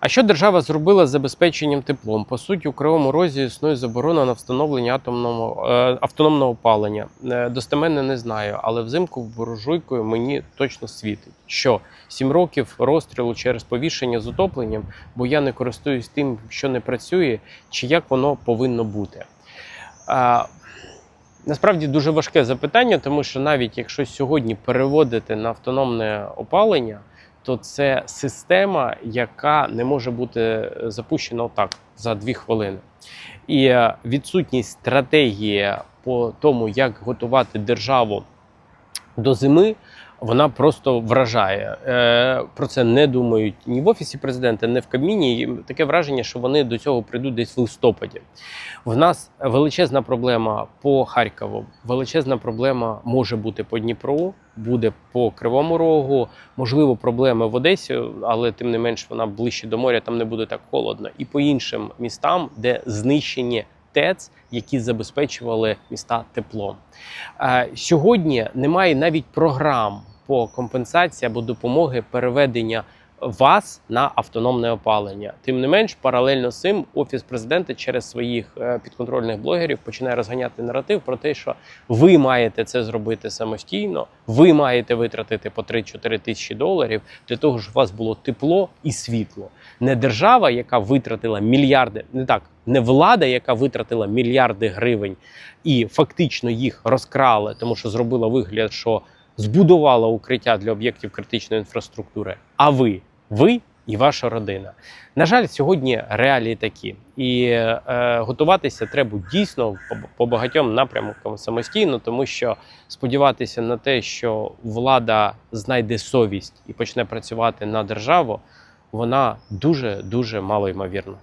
А що держава зробила з забезпеченням теплом? По суті, у Кривому Розі існує заборона на встановлення атомного е, автономного опалення. Е, достеменно не знаю, але взимку буржуйкою мені точно світить, що 7 років розстрілу через повішення з утопленням, бо я не користуюсь тим, що не працює, чи як воно повинно бути. А, Насправді дуже важке запитання, тому що навіть якщо сьогодні переводити на автономне опалення, то це система, яка не може бути запущена отак за дві хвилини. І е, відсутність стратегії по тому, як готувати державу до зими, вона просто вражає. Е, Про це не думають ні в офісі президента, ні в Кабміні. Таке враження, що вони до цього прийдуть десь в листопаді. В нас величезна проблема по Харкову, величезна проблема може бути по Дніпру, буде по Кривому Рогу, можливо, проблеми в Одесі, але тим не менш вона ближче до моря, там не буде так холодно. І по іншим містам, де знищені ТЕЦ, які забезпечували міста теплом. Е, Сьогодні немає навіть програм по компенсації або допомоги переведення вас на автономне опалення. Тим не менш, паралельно з цим офіс президента через своїх е, підконтрольних блогерів починає розганяти наратив про те, що ви маєте це зробити самостійно, ви маєте витратити по 3-4 тисячі доларів для того, щоб у вас було тепло і світло. Не держава, яка витратила мільярди, не так, не влада, яка витратила мільярди гривень і фактично їх розкрала, тому що зробила вигляд, що збудувала укриття для об'єктів критичної інфраструктури. А ви, ви і ваша родина. На жаль, сьогодні реалії такі, і е, готуватися треба дійсно по, по багатьом напрямкам самостійно, тому що сподіватися на те, що влада знайде совість і почне працювати на державу, вона дуже дуже мало ймовірна.